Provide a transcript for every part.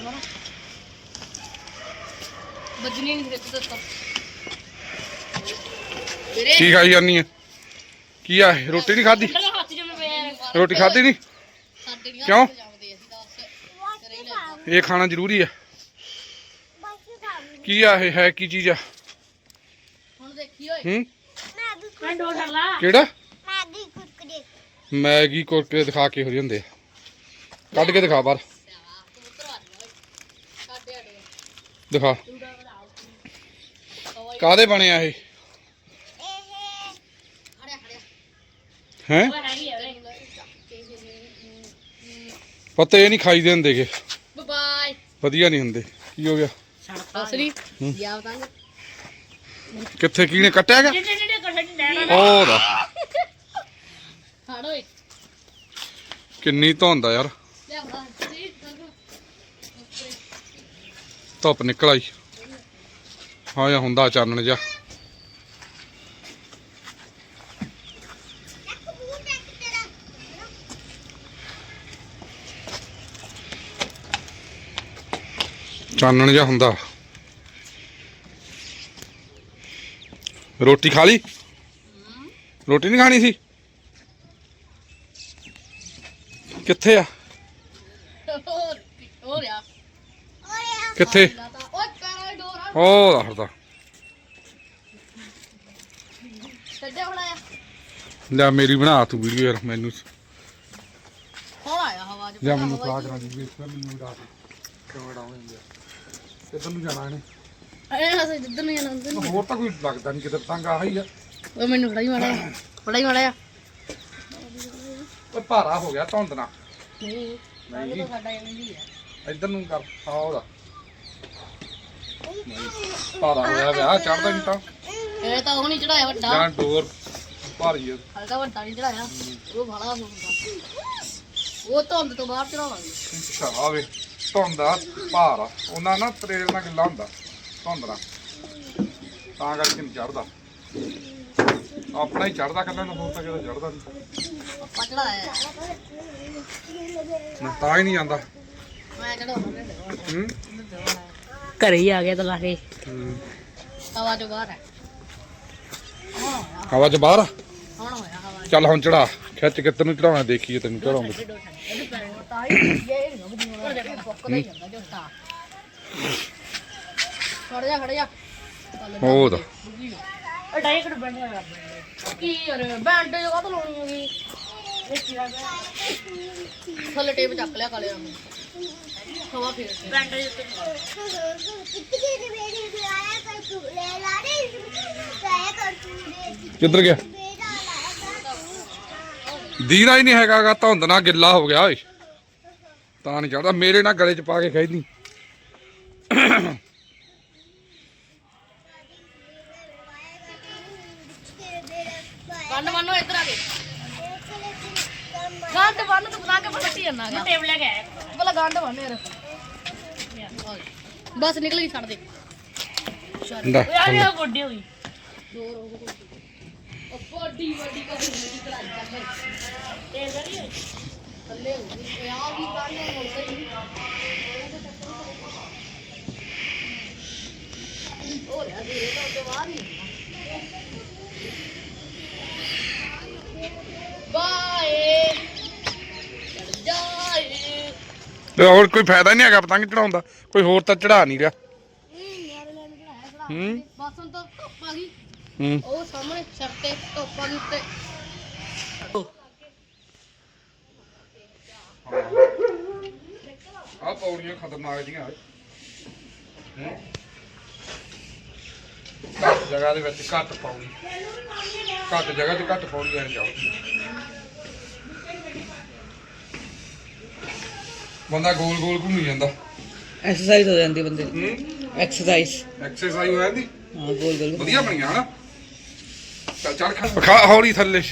ਮਾਰਾ ਬਜਨੀ ਨਹੀਂ ਦਿੱਤਾ ਦਿੱਤਾ ਕੀ ਖਾਈ ਜਾਨੀ ਆ? ਕੀ ਆ ਇਹ? ਰੋਟੀ ਨਹੀਂ ਖਾਧੀ? ਹੱਥ ਪਿਆ ਰੋਟੀ ਖਾਧੀ। ਨਹੀਂ? ਸਾਡੇ ਨਹੀਂ ਕਿਉਂ? ਜਾਂਦੇ ਅਸੀਂ ਦੱਸ। ਤੇਰੇ ਹੀ ਲੱਗਦਾ ਇਹ ਖਾਣਾ ਜ਼ਰੂਰੀ ਆ। ਕੀ ਆ ਇਹ ਹੈ ਕੀ ਚੀਜ਼ ਆ? ਹੁਣ ਦੇਖੀ ਓਏ। ਹੂੰ? ਮੈਂ ਡੋਰ ਛੱਡ ਲਾ। ਕਿਹੜਾ? ਮੈਗੀ ਕੁਰਕਰੇ। ਮੈਗੀ ਕੁਰਕਰੇ ਦਿਖਾ ਕੇ ਹੋ ਜਾਂਦੇ ਆ। ਕੱਢ ਕੇ ਦਿਖਾ ਬਾਹਰ ਸਾਡੇ ਆੜੇ ਦਿਖਾ। ਕਾਦੇ ਬਣੇ ਆ ਇਹ? ਹੈ? ਪੱਤੇ ਇਹ ਨਹੀਂ ਖਾਈਦੇ ਹੁੰਦੇਗੇ ਬਾਏ ਵਧੀਆ ਨਹੀਂ ਹੁੰਦੇ। ਕੀ ਹੋ ਗਿਆ? ਅਸਲੀ। ਯਾ ਬਤਾਂਗੇ ਕਿੱਥੇ ਕਿਹਨੇ ਕੱਟਿਆ ਗਿਆ? ਦਾ ਓਏ। ਕਿੰਨੀ ਧੁੰਦ ਆ ਯਾਰ ਲੈ ਬਾ ਜੀ ਧੁੱਪ ਨਿਕਲ ਆਈ। ਹਾਂ ਜਾਂ ਹੁੰਦਾ ਚਾਨਣ ਜਾ ਚਾਨਣ ਜਾ ਹੁੰਦਾ। ਰੋਟੀ ਖਾ ਲਈ? ਰੋਟੀ ਨਹੀਂ ਖਾਣੀ ਸੀ? ਕਿੱਥੇ ਆ? ਹੋਰ ਹੋਰ ਆ ਕਿੱਥੇ? ਓਏ ਪੈਰਾਂ ਡੋਰ ਆ ਉਹ ਲੈ ਮੇਰੀ ਬਣਾ ਤੂੰ ਵੀਡੀਓ ਯਾਰ ਮੈਨੂੰ ਹੁਣ ਆਇਆ ਹਵਾ ਚ। ਜਾਂ ਮੈਨੂੰ ਸਲਾਹ ਕਰਾ ਦੀ ਵੀ ਇਸ ਮੈਨੂੰ ਉਡਾ ਦੇ ਕਿਵੇਂ ਉਡਾਉਂਦੇ ਹੁੰਦੇ ਆ ਕਿੱਧਰ ਨੂੰ ਜਾਣਾ ਇਹਨੇ। ਇਹ ਹਸੇ ਜਿੱਦਨ ਨੂੰ ਜਾਣਾ ਹੋਰ ਤਾਂ ਕੋਈ ਲੱਗਦਾ ਨਹੀਂ ਕਿਤੇ ਪਤੰਗ ਆਹ ਹੀ ਆ। ਓਏ ਮੈਨੂੰ ਫੜਾਈ ਮਾੜਾ ਫੜਾਈ ਮਾੜਾ ਓਏ ਭਾਰਾ ਹੋ ਗਿਆ ਧੁੰਦ ਨਾ ਨਹੀਂ ਸਾਡਾ ਜਾਂਦੀ ਆ। ਇੱਧਰ ਨੂੰ ਕਰ ਆ ਉਹਦਾ। ਭਾਰਾ ਹੋਇਆ ਵਿਆਹ ਚੜਦਾ ਨਹੀਂ ਤਾਂ। ਇਹ ਤਾਂ ਉਹ ਨਹੀਂ ਚੜਾਇਆ ਵੱਡਾ। ਜਾਂ ਡੋਰ ਭਾਰੀ ਆ। ਹਲਕਾ ਵੱਡਾ ਨਹੀਂ ਚੜਾਇਆ ਉਹ ਭਾਲਾ ਹੁੰਦਾ ਉਹ ਧੁੰਦ ਤੋਂ ਬਾਹਰ ਚੜਾਵਾਂਗੇ ਅੱਛਾ ਆਵੇ ਧੁੰਦ ਭਾਰ ਉਹਨਾਂ ਨਾ ਤਰੇਲ ਨਾਲ ਗਿੱਲਾ ਹੁੰਦਾ ਧੁੰਦ ਨਾਲ। ਤਾਂ ਕਰਕੇ ਨਹੀਂ ਚੜਦਾ ਆਪਣਾ ਹੀ ਚੜਦਾ ਕੱਲਾ ਨੂੰ ਹੋਰ ਤਾਂ ਕਿਤੇ ਚੜਦਾ ਨਹੀਂ। ਆਪਾਂ ਚੜਾਇਆ ਨਾ ਤਾਂ ਹੀ ਨਹੀਂ ਜਾਂਦਾ। ਮੈਂ ਚੜਾਉਣਾ ਹੂੰ। ਘਰੇ ਹੀ ਆ ਗਿਆ ਤਾਂ ਲਾ ਕੇ। ਹੂੰ। ਹਵਾ ਤੋਂ ਬਾਹਰ ਹੈ। ਹਵਾ 'ਚ ਬਾਹਰ? ਆ? ਹੁਣ ਹੋਇਆ ਹਵਾ ਚੱਲ ਹੁਣ ਚੜਾ। ਖਿੱਚ ਕੇ ਤੈਨੂੰ ਚੜਾਉਣਾ ਦੇਖੀਏ ਤੈਨੂੰ ਚੜਾਉਂਦੇ ਇਹਦੇ ਪੈਰ ਤਾਂ ਹੀ ਇਹ ਨਹੀਂ ਬਦੀ ਹੋਣਾ ਦੇਖੋ ਪੱਕਦਾ ਹੀ ਜਾਂਦਾ ਜੋ ਸਟਾ ਖੜ ਜਾ ਖੜ ਜਾ। ਹੋਰ। ਉਹ ਡਾਈ ਬੈਂਡ ਹੋਇਆ ਕੀ ਯਾਰ ਬੈਂਡ ਜੋ ਕਾ ਲਾਉਣੀ ਹੈਗੀ। ਇਹ ਕੀ ਆ ਗਿਆ ਥੱਲੇ ਟੇਪ ਚੱਕ ਲਿਆ ਕਾਲੇ ਰੰਗ। ਦੇ ਦੇ ਕਿੱਧਰ ਗਿਆ? ਦੀਦਾ ਹੀ ਨਹੀਂ ਹੈਗਾਗਾ ਧੁੰਦ ਨਾਲ ਗਿੱਲਾ ਹੋ ਗਿਆ ਓਏ। ਤਾਂ ਨਹੀਂ ਚੜਦਾ ਮੇਰੇ ਨਾਲ ਗਲੇ 'ਚ ਪਾ ਕੇ ਖੈਦੀ ਗੰਡ ਬੰਨੋ ਇੱਧਰ ਆ ਕੇ। ਗੰਡ ਬੰਨ ਤੂੰ ਬਣਾ ਕੇ ਪੱਟੀ ਗਾ ਟੇਬਲ ਲੈ ਕੇ ਆਇਆ। ਪਹਿਲਾਂ ਗੰਡ ਬੰਨ ਯਾਰ। ਬਸ ਨਿਕਲ ਗਈ ਛੱਡ ਦੇ। ਲੈ ਯਾਰ ਗੋਡੀ ਹੋਈ ਕਰ ਲੈ। ਤੇ ਕਰੀ ਥੱਲੇ ਹੋ ਗਈ ਇਹ ਆ ਵੀ ਗੰਡ ਮੁੜਦਾ ਹੀ ਹੋ ਰਿਹਾ ਜੀ ਇਹ ਤਾਂ ਬਾਹਰ ਹੀ ਬਾਏ ਚੜ ਜਾਏ ਤੇ ਹੋਰ ਕੋਈ ਫਾਇਦਾ ਨਹੀਂ ਹੈਗਾ ਪਤੰਗ ਚੜਾਉਂਦਾ ਕੋਈ ਹੋਰ ਤਾਂ ਚੜਾ ਨਹੀਂ ਰਿਹਾ। ਹੂੰ। ਬਸ ਹੁਣ ਤਾਂ ਧੁੱਪ ਆ ਗਈ ਹੂੰ। ਉਹ ਸਾਹਮਣੇ ਛੱਤ ਤੇ ਧੁੱਪ ਉੱਤੇ ਆ। ਪੌੜੀਆਂ ਖਤਰਨਾਕ ਜੀਆਂ ਹੂੰ। ਘੱਟ ਜਗ੍ਹਾ ਦੇ ਵਿੱਚ ਘੱਟ ਪਾਉਣੀ ਘੱਟ ਜਗ੍ਹਾ ਤੇ ਘੱਟ ਪਾਉਣੀ ਐ ਜਾਓ। ਬੰਦਾ ਗੋਲ ਗੋਲ ਘੁੰਮੀ ਜਾਂਦਾ। ਐਕਸਰਸਾਈਜ਼ ਹੋ ਜਾਂਦੀ ਬੰਦੇ ਦੀ। ਹੂੰ। ਐਕਸਰਸਾਈਜ਼ ਐਕਸਰਸਾਈਜ਼ ਹੋ ਜਾਂਦੀ। ਹਾਂ ਗੋਲ ਗੋਲ ਵਧੀਆ ਬਣੀਆਂ ਹਨਾ? ਚੱਲ ਚੜ ਖਾ ਹੌਲੀ ਥੱਲੇ।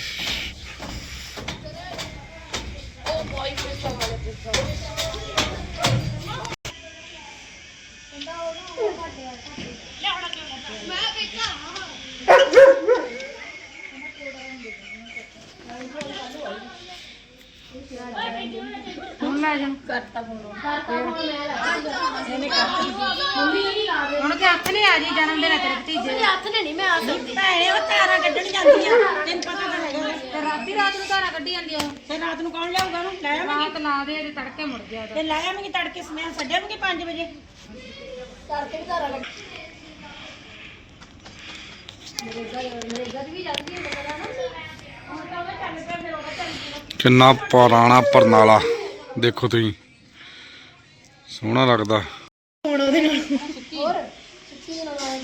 ਕਰਤਾ ਫੋਨ। ਕਰਤਾ ਫੋਨ ਮੈਂ ਲਾ ਮੰਮੀ ਨਹੀਂ ਲਾ ਦੇ ਹੁਣ ਤੇ ਹੱਥ ਨੇ ਆ ਜੀ ਜਨਮ ਦਿਨ ਹੈ ਤੇਰੇ ਭਤੀਜੇ ਮੇਰੇ ਹੱਥ ਨੇ ਨਹੀਂ ਮੈਂ ਆ ਸਕਦੀ। ਭੈਣੇ ਉਹ ਤਾਰਾਂ ਕੱਢਣ ਜਾਂਦੀਆਂ। ਤੈਨੂੰ ਪਤਾ ਤਾਂ ਹੈਗਾ। ਤੇ ਰਾਤੀ ਰਾਤ ਨੂੰ ਤਾਰਾਂ ਕੱਢੀ ਜਾਂਦੀ ਉਹ ਤੇ ਰਾਤ ਨੂੰ ਕੌਣ ਲਿਆਊਗਾ ਉਹਨੂੰ? ਲੈ ਆਵਾਂਗੇ ਰਾਤ ਲਾ ਦੇ ਤੇ ਤੜਕੇ ਮੁੜ ਗਿਆ ਤੇ ਲੈ ਆਵਾਂਗੇ ਤੜਕੇ ਸਮੇਂ ਛੱਡਾਂਗੇ 5 ਵਜੇ। ਕਰਕੇ ਵੀ ਲੱਗ ਕਿੰਨਾ ਪੁਰਾਣਾ ਪਰਨਾਲਾ। ਦੇਖੋ ਤੁਸੀਂ। ਸੋਹਣਾ ਲੱਗਦਾ। ਹੋਰ? ਸੁੱਕੀ ਦੇ ਨਾਲ ਆਏ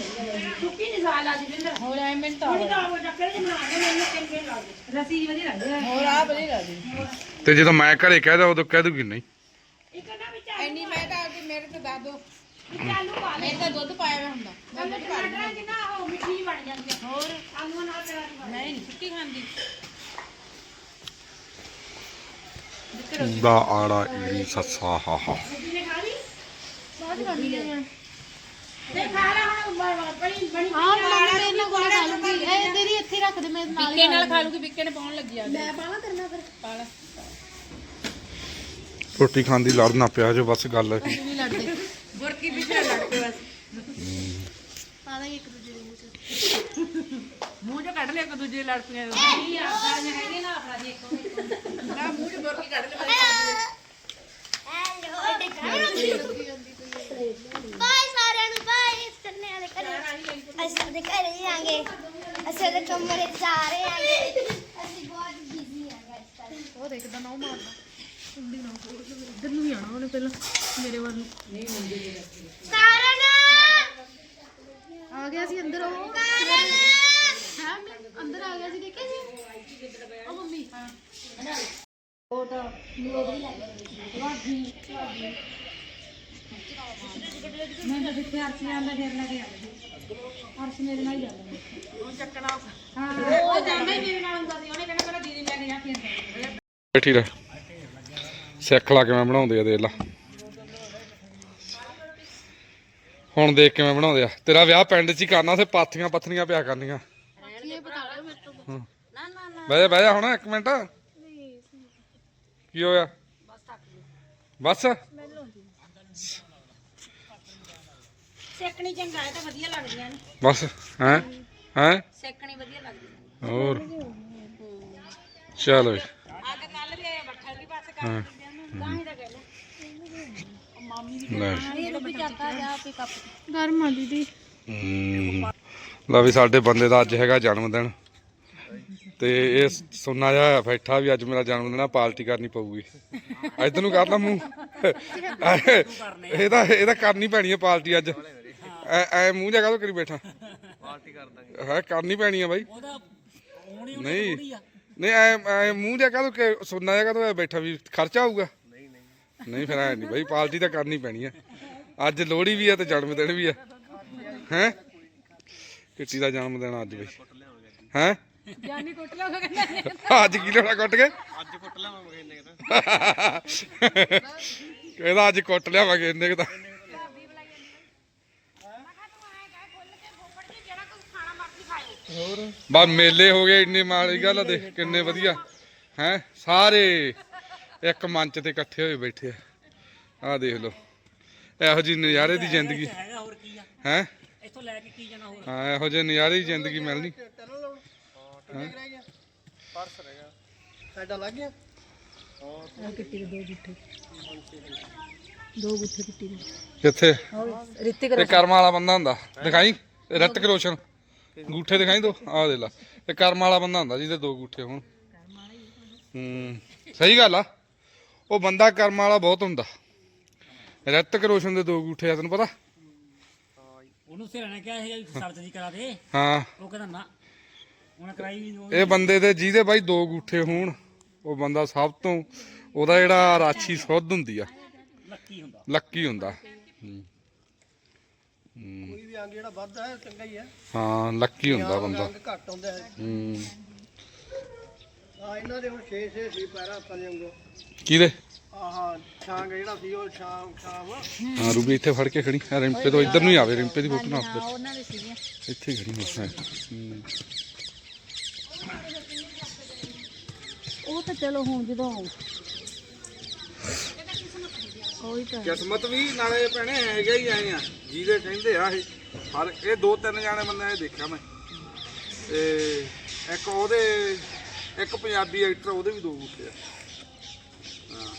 ਸੁੱਕੀ ਨਹੀਂ ਸਾਲ ਆ ਜੀ ਹੋਰ ਐ ਮਿੰਟ ਆ ਤਾਂ ਉਹ ਚੱਕਰ ਚ ਬਣਾ ਕੇ ਮੈਨੂੰ ਚੰਗੇ ਲੱਗਦੇ। ਰਸੀ ਵਧੀਆ ਲੱਗਦੀ ਹੈ ਹੋਰ ਆ ਬਲੀ ਲਾ ਦੇ ਤੇ ਜਦੋਂ ਮੈਂ ਘਰੇ ਕਹਿਦਾ ਉਦੋਂ ਕਹਿ ਦੂਗੀ ਨਹੀਂ। ਇੱਕ ਨਾ ਵਿੱਚ ਐਨੀ ਮੈਂ ਤਾਂ ਕਿ ਮੇਰੇ ਤੇ ਦੱਸ ਦੋ। ਆਲੂ ਪਾ ਲੈ। ਮੇਰੇ ਤਾਂ ਦੁੱਧ ਪਾਇਆ ਹੋਇਆ ਹੁੰਦਾ। ਟਮਾਟਰਾਂ ਉਹ ਮਿੱਠੀ ਬਣ ਜਾਂਦੀ ਹੋਰ? ਆਲੂਆਂ ਨਾਲ ਨਹੀਂ ਸੁੱਕੀ ਖਾਂਦੀ। ਦਾ ਆੜਾ ਈੜੀ ਸੱਸਾ ਹਾ ਹਾ। ਬਾਅਦ ਖਾਂਦੀ ਹੈ ਤੇ ਖਾ ਲੈ ਹੁਣ ਬ- ਬਣੀ ਬਣੀ ਹਾਂ ਮੈਂ ਇਹਨਾਂ ਕੋਲ ਖਾ ਲੂੰਗੀ ਇਹ ਤੇਰੀ ਇੱਥੇ ਰੱਖ ਦੇ ਮੈਂ ਨਾਲ ਵਿੱਕੇ ਨਾਲ ਖਾ ਲੂਗੀ ਵਿੱਕੇ ਨੇ ਪਾਉਣ ਲੱਗੀ ਆ। ਮੈਂ ਪਾਵਾਂ ਕਰਨਾ ਫਿਰ? ਪਾਲਾ ਰੋਟੀ ਖਾਣ ਦੀ ਲੜ ਨਾ ਪਿਆ ਜੋ ਬਸ ਗੱਲ ਹੈ ਵੀ ਲੜਦੇ ਬੁਰਕੀ ਪਿੱਛੇ ਲੜ ਕੇ ਬਸ। ਪਾਲਾ ਇੱਕ ਦੂਜੇ ਦੇ ਮੂੰਹ ਚ। ਮੂੰਹ ਚ ਕੱਢ ਲਿਆ ਇੱਕ ਦੂਜੇ ਲੜ ਪਈਆਂ ਨਹੀਂ ਆ ਗਾਲੀਆਂ ਹੈਗੀਆਂ ਨਾ ਆਪਣਾ ਦੀ ਇੱਕ ਨਾ ਮੂੰਹ ਚ ਬੁਰਕੀ ਕੱਢ ਲਿਆ ਬਾਏ ਸਾਰਿਆਂ ਨੂੰ ਬਾਏ ਸੰਨੇ ਵਾਲੇ ਘਰੇ ਅਸੀਂ ਦੇ ਘਰੇ ਜਾਾਂਗੇ ਅਸੀਂ ਦੇ ਕਮਰੇ ਚ ਜਾ ਰਹੇ ਆਂਗੇ ਅਸੀਂ ਬਹੁਤ ਬਿਜ਼ੀ ਆ ਗਾਇਸ ਉਹ ਦੇਖਦਾ ਨਾ ਉਹ ਮਾਰਦਾ ਕੁੰਡੀ ਨਾ ਖੋਲ ਕੇ ਇੱਧਰ ਨੂੰ ਵੀ ਆਣਾ ਉਹਨੇ ਪਹਿਲਾਂ ਮੇਰੇ ਵੱਲ ਨੂੰ ਕਾਰਨ ਆ ਗਿਆ ਸੀ ਅੰਦਰ ਉਹ। ਕਾਰਨ ਹੈ? ਮੈਂ ਅੰਦਰ ਆ ਗਿਆ ਸੀ ਦੇਖਿਆ ਸੀ? ਉਹ ਮੰਮੀ। ਉਹ ਤਾਂ ਮੇਰੀ ਵਾਢੀ ਮੈਂ ਤਾਂ ਜਿੱਥੇ ਅਰਸ਼ ਜਾਂਦਾ ਫਿਰ ਲੱਗੇ ਜਾਂਦੇ ਅਰਸ਼ ਮੇਰੇ ਨਾਲ ਹੀ ਜਾਂਦਾ ਉਹ ਚੱਕਣਾ ਹਾਂ। ਉਹ ਜਾਂਦਾ ਹੀ ਮੇਰੇ ਨਾਲ ਹੁੰਦਾ ਸੀ। ਉਹਨੇ ਕਹਿੰਦਾ ਮੇਰਾ ਦੀਦੀ ਲੈ ਕੇ ਜਾ ਫਿਰ ਜਾਵਾਂਗੇ। ਬੈਠੀ ਰਹਿ ਸਿੱਖ ਲਾ ਕਿਵੇਂ ਬਣਾਉਂਦੇ ਆ ਦੇਖ ਲਾ। ਹੁਣ ਦੇਖ ਕਿਵੇਂ ਬਣਾਉਂਦੇ ਆ। ਤੇਰਾ ਵਿਆਹ ਪਿੰਡ 'ਚ ਹੀ ਕਰਨਾ ਤੇ ਪਾਥੀਆਂ ਪੱਥਰੀਆਂ ਪਿਆ ਕਰਨੀਆਂ। ਬਹਿ ਜਾ ਬਹਿ ਜਾ ਹੁਣ ਇੱਕ ਮਿੰਟ। ਕੀ ਹੋਇਆ? ਬਸ। ਸੇਕਣੀ ਚੰਗਾ ਹੈ ਤਾਂ ਵਧੀਆ ਲੱਗਦੀਆਂ ਨੇ। ਬਸ ਹੈ? ਹੈ? ਸੇਕਣੀ ਵਧੀਆ ਲੱਗਦੀ ਹੋਰ? ਚਲੋ ਜੀ। ਕੱਲ ਵੀ ਆਇਆ ਬੱਠਾ ਵੀ ਪਾਸ ਕਰ ਦਿੰਦੇ ਨੇ ਲੈ। ਗਰਮ ਆ ਦੀਦੀ। ਹਮ, ਵੀ ਸਾਡੇ ਬੰਦੇ ਦਾ ਅੱਜ ਹੈਗਾ ਜਨਮ ਦਿਨ ਤੇ ਇਹ ਸੁਣਨਾ ਜਾ ਬੈਠਾ ਵੀ ਅੱਜ ਮੇਰਾ ਜਨਮ ਦਿਨ ਆ ਪਾਰਟੀ ਕਰਨੀ ਪਊਗੀ। ਇਧਰ ਨੂੰ ਕਰ ਲਾ ਮੂੰਹ। ਇਹ ਤਾਂ ਇਹ ਤਾਂ ਕਰਨੀ ਪੈਣੀ ਹੈ ਪਾਰਟੀ ਅੱਜ। ਐ ਐ ਮੂੰਹ ਜਗਾ ਤੋਂ ਕਰੀ ਬੈਠਾ। ਪਾਰਟੀ ਕਰ ਦਾਂਗੇ ਹੈ ਕਰਨੀ ਪੈਣੀ ਹੈ ਬਾਈ ਨਹੀਂ। ਨਹੀਂ ਐ ਐ ਮੂੰਹ ਜਗਾ ਤੋਂ ਸੁਣਨਾ ਜਗਾ ਤੋਂ ਬੈਠਾ ਵੀ ਖਰਚਾ ਆਊਗਾ। ਨਹੀਂ ਫਿਰ ਐ ਨਹੀਂ ਬਾਈ ਪਾਰਟੀ ਤਾਂ ਕਰਨੀ ਪੈਣੀ ਹੈ ਅੱਜ ਲੋਹੜੀ ਵੀ ਹੈ ਤੇ ਜਨਮ ਦਿਨ ਵੀ ਹੈ ਹੈ? ਕਿੱਟੀ ਦਾ ਜਨਮ ਦਿਨ ਅੱਜ ਬਈ। ਹੈ? ਜਾਨੀ ਕੁੱਟ ਲਿਆ ਕਹਿੰਦਾ ਅੱਜ ਕੀ ਲੈਣਾ ਕੁੱਟ ਕੇ? ਅੱਜ ਕੁੱਟ ਲਿਆਵਾਂਗੇ ਇੰਨੇ ਕਹਿੰਦਾ ਅੱਜ ਕੁੱਟ ਲਿਆਵਾਂਗੇ ਇੰਨੇ ਕੁ ਤਾਂ। ਬਾ ਮੇਲੇ ਹੋ ਗਏ ਇੰਨੇ ਮਾੜੀ ਗੱਲ ਆ ਦੇਖ ਕਿੰਨੇ ਵਧੀਆ। ਹੈ? ਸਾਰੇ। ਇੱਕ ਮੰਚ ਤੇ ਇਕੱਠੇ ਹੋਏ ਬੈਠੇ ਆ। ਆਹ ਦੇਖ ਲਓ। ਇਹੋ ਜੀ ਨਜ਼ਾਰੇ ਦੀ ਜ਼ਿੰਦਗੀ। ਹੈਗਾ ਹੋਰ ਕੀ ਆ ਹੈ? ਇੱਥੋਂ ਲੈ ਕੇ ਕੀ ਜਾਣਾ ਹੋਰ? ਹਾਂ ਇਹੋ ਜਿਹੇ ਨਜ਼ਾਰੇ ਦੀ ਜ਼ਿੰਦਗੀ ਮਿਲਣੀ। ਸਾਡਾ ਲੱਗ ਗਿਆ? ਕਿੱਥੇ? ਰਿਤਿਕ ਇਹ ਕਰਮ ਵਾਲਾ ਬੰਦਾ ਹੁੰਦਾ। ਦਿਖਾਈ? ਰਿਤਿਕ ਰੋਸ਼ਨ। ਗੂਠੇ ਦਿਖਾਈ ਦੋ? ਆਹ ਦੇ ਲਾ। ਇਹ ਕਰਮ ਵਾਲਾ ਬੰਦਾ ਹੁੰਦਾ ਜਿਹਦੇ ਦੋ ਗੂਠੇ ਹੋਣ। ਹੂੰ। ਸਹੀ ਗੱਲ ਆ। ਉਹ ਬੰਦਾ ਕਰਮ ਵਾਲਾ ਬਹੁਤ ਹੁੰਦਾ। ਰਿਤਿਕ ਰੋਸ਼ਨ ਦੇ ਦੋ ਗੂਠੇ ਆ ਤੈਨੂੰ ਪਤਾ? ਉਹਨੂੰ ਸਿਰ ਨੇ ਕਿਹਾ ਸੀਗਾ ਵੀ ਸਰਚ ਦੀ ਕਰਾ ਦੇ ਹਾਂ। ਉਹ ਕਹਿੰਦਾ ਨਾ ਉਹਨੇ ਕਰਾਈ ਵੀ ਨਹੀਂ ਇਹ ਬੰਦੇ ਦੇ ਜਿਹਦੇ ਬਾਈ ਦੋ ਗੂਠੇ ਹੋਣ ਉਹ ਬੰਦਾ ਸਭ ਤੋਂ ਉਹਦਾ ਜਿਹੜਾ ਰਾਸ਼ੀ ਸੁੱਧ ਹੁੰਦੀ ਆ। ਲੱਕੀ ਹੁੰਦਾ। ਲੱਕੀ ਹੁੰਦਾ। ਹੂੰ। ਕੋਈ ਵੀ ਅੰਗ ਜਿਹੜਾ ਵੱਧਦਾ ਹੈ ਚੰਗਾ ਹੀ ਹੈ। ਹਾਂ ਲੱਕੀ ਹੁੰਦਾ ਬੰਦਾ। ਅੰਗ ਘੱਟ ਆਉਂਦਾ ਹੈ। ਹੂੰ। ਆ ਇਹਨਾਂ ਦੇ ਹੁਣ 6 6 ਸੀ ਪੈਰਾ ਥੱਲੇ ਵਾਂਗੂ। ਕਿਹਦੇ? ਆਹ ਛਾਂਗ ਜਿਹੜਾ ਸੀ ਉਹ ਸ਼ਾਮ ਸ਼ਾਮ ਹਾਂ ਰੂਬੀ ਇੱਥੇ ਫੜ ਕੇ ਖੜੀ। ਆ ਰਿੰਪੇ ਤੋਂ ਇੱਧਰ ਨੂੰ ਹੀ ਆਵੇ ਰਿੰਪੇ ਦੀ ਫੋਟੋ ਨਾ ਆਪੇ ਉਹਨਾਂ ਦੇ ਸੀਗੀਆਂ। ਇੱਥੇ ਖੜੀ ਹੂੰ। ਉਹ ਤਾਂ ਚਲੋ ਹੁਣ ਜਦੋਂ ਕਿਸਮਤ ਵੀ ਨਾਲੇ ਭੈਣੇ ਹੈਗੇ ਹੀ ਆਏ ਆ ਜਿਹਦੇ ਕਹਿੰਦੇ ਆ ਇਹ। ਹਰ ਇਹ ਦੋ ਤਿੰਨ ਜਾਣੇ ਬੰਦੇ ਦੇਖਿਆ ਮੈਂ। ਤੇ ਇੱਕ ਉਹਦੇ ਇੱਕ ਪੰਜਾਬੀ ਐਕਟਰ ਉਹਦੇ ਵੀ ਦੋ ਬੂਟੇ ਆ। ਹਾਂ।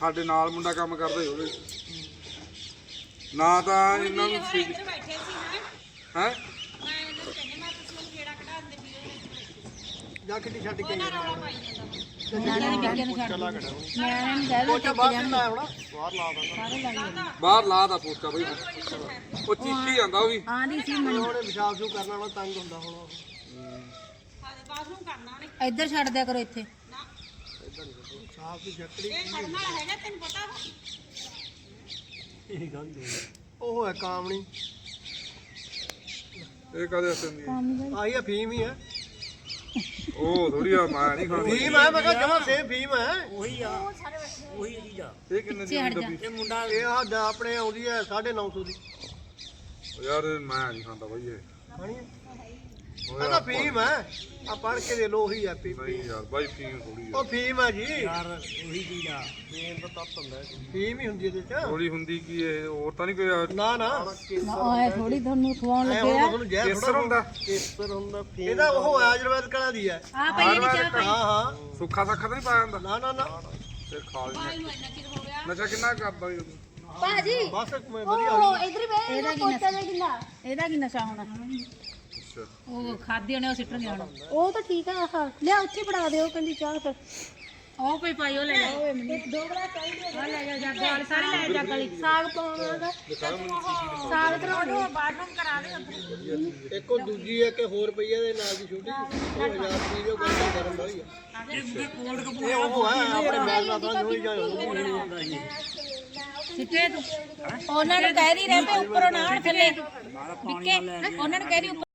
ਸਾਡੇ ਨਾਲ ਮੁੰਡਾ ਕੰਮ ਕਰਦਾ ਸੀ ਉਹਦੇ। ਨਾ ਤਾਂ ਇਹਨਾਂ ਨੂੰ ਸੀ ਬੈਠੇ ਸੀ ਹੈ? ਹਾਂ? ਮੈਂ ਇਹਨਾਂ ਨੂੰ ਕਹਿੰਦੀ ਮੈਂ ਤੁਸੀਂ ਨੂੰ ਕਿਹੜਾ ਕਢਾਉਂਦੇ ਪੀਓ ਜਾ ਕਿੱਡੀ ਛੱਡ ਕੇ ਰੌਲਾ ਪਾਈ ਜਾਂਦਾ ਪੋਚਾ ਬਾਹਰ ਨਹੀਂ ਲਾਇਆ ਹੋਣਾ? ਬਾਹਰ ਲਾ ਦਿੰਦਾ। ਬਾਹਰ ਲਾ ਦਾ ਪੋਚਾ ਬਈ ਉਹ ਚੀਕੀ ਜਾਂਦਾ ਉਹ ਵੀ। ਉਹਨੇ ਵਿਸ਼ਾਲ ਸ਼ੂ ਕਰਨਾ ਹੋਣਾ ਤੰਗ ਹੁੰਦਾ ਹੋਣਾ ਉਹ। ਬਾਥਰੂਮ ਕਰਨਾ ਉਹਨੇ। ਇੱਧਰ ਛੱਡ ਦਿਆ ਕਰੋ ਇੱਥੇ। ਸਾਫ਼ ਦੀ ਜੱਕੜੀ ਇਹ ਖੜਨ ਵਾਲਾ ਹੈਗਾ ਤੈਨੂੰ ਪਤਾ ਇਹ ਗੱਲ ਉਹ ਹੈ ਕਾਮਣੀ। ਇਹ ਕਦੇ ਅਸੰਦੀ ਆਈ ਆ ਫੀਮ ਹੀ ਹੈ ਉਹ ਥੋੜੀ ਆ ਮੈਂ ਨਹੀਂ ਖਾਣੀ ਫੀਮ ਹੈ ਮੈਂ ਕਿਹਾ ਜਮਾ ਸੇਮ ਫੀਮ ਹੈ ਉਹੀ ਆ ਉਹੀ ਚੀਜ਼ ਆ। ਇਹ ਕਿੰਨੇ ਦੀ ਹੋਈ ਡੱਬੀ ਇਹ ਮੁੰਡਾ ਇਹ ਆ ਆਪਣੇ ਆਉਂਦੀ ਹੈ 950 ਦੀ। ਯਾਰ ਮੈਂ ਨਹੀਂ ਖਾਂਦਾ ਬਈ ਇਹ। ਖਾਣੀ ਉਹ ਯਾਰ ਫੀਮ ਹੈ। ਆ ਪੜ ਕੇ ਦੇ ਲੋ ਉਹੀ ਹੈ ਫੀਮ ਨਹੀਂ ਯਾਰ ਬਾਈ ਫੀਮ ਥੋੜੀ ਉਹ ਫੀਮ ਹੈ ਜੀ। ਯਾਰ ਉਹੀ ਚੀਜ਼ ਆ। ਫੀਮ ਦਾ ਤੱਤ ਹੁੰਦਾ ਫੀਮ ਹੀ ਹੁੰਦੀ ਇਹਦੇ ਚ। ਥੋੜੀ ਹੁੰਦੀ ਕੀ ਇਹ ਹੋਰ ਤਾਂ ਨਹੀਂ ਕੋਈ ਨਾ ਨਾ। ਆਏ ਥੋੜੀ ਤੁਹਾਨੂੰ ਖਵਾਉਣ ਐ ਹੁਣ ਤੁਹਾਨੂੰ ਕੇਸਰ ਥੋੜਾ ਹੁੰਦਾ। ਕੇਸਰ ਹੁੰਦਾ ਫੀਮ ਇਹਦਾ ਉਹ ਆਯੁਰਵੈਦ ਕਲਾ ਦੀ ਹੈ। ਆ ਪਈ ਬਾਰ ਬਾਰ ਹਾਂ ਹਾਂ। ਸੁੱਖਾ ਸੱਖਾ ਤਾਂ ਨਹੀਂ ਪਾਇਆ ਹੁੰਦਾ? ਨਾ ਨਾ ਨਾ। ਤੇ ਖਾ ਲਈ ਨਸ਼ਾ। ਕਿੰਨਾ ਕਰਦਾ ਜੀ ਭਾਜੀ। ਬਸ ਮੈਂ ਵਧੀਆ ਹੋ ਉਹ ਇਹਦਾ ਕਿੰਨਾ ਇਹਦਾ ਕੀ ਨਸ਼ਾ ਹੋਣਾ? ਅੱਛਾ। ਉਹ ਖਾਦੇ ਉਹਨੇ ਉਹ ਸਿੱਟਣ ਗਿਆ ਹੋਣਾ ਉਹ ਤਾਂ ਠੀਕ ਆ ਆਹ ਲਿਆ ਉੱਥੇ ਫੜਾ ਦਿਓ ਕਹਿੰਦੀ ਚਾਹ ਫਿਰ। ਉਹ ਕੋਈ ਪਾਈ ਉਹ ਲੈ ਜਾ। ਇੱਕ ਦੋ ਗਲਾ ਚਾਹੀਦੇ ਆ ਲੈ ਜਾ ਜੱਗ ਵਾਲੀ ਸਾਰੀ ਲੈ ਜਾ ਜੱਗ ਵਾਲੀ ਸਾਗ ਪਾਉਣਾ ਦਾ ਸਾਗ ਕਰਾਉਣਾ ਬਾਥਰੂਮ ਕਰਾ ਦੇ ਉੱਧਰ। ਇੱਕ ਉਹ ਦੂਜੀ ਹੈ ਕਿ ਹੋਰ ਪਈ ਹੈ ਇਹਦੇ ਨਾਲ ਦੀ ਛੋਟੀ? ਉਹ ਹਜ਼ਾਰ ਰੁਪਏ ਦੀ ਉਹ ਗਰਮ ਕਰਨ ਵਾਲੀ ਹੈ। ਇਹ ਉਹ ਹੈ ਆਪਣੇ ਮੈਲ ਦਾ ਤਾਂ ਹੋਈ ਜਾਏ ਸਿੱਟੇ ਤੂੰ। ਉਹਨਾਂ ਨੂੰ ਕਹਿ ਦੀ ਰਹਿ ਪੇ ਉੱਪਰੋਂ ਨਾ ਥੱਲੇ। ਵਿੱਕੇ ਉਹਨਾਂ ਨੂੰ ਕਹਿ ਦੀ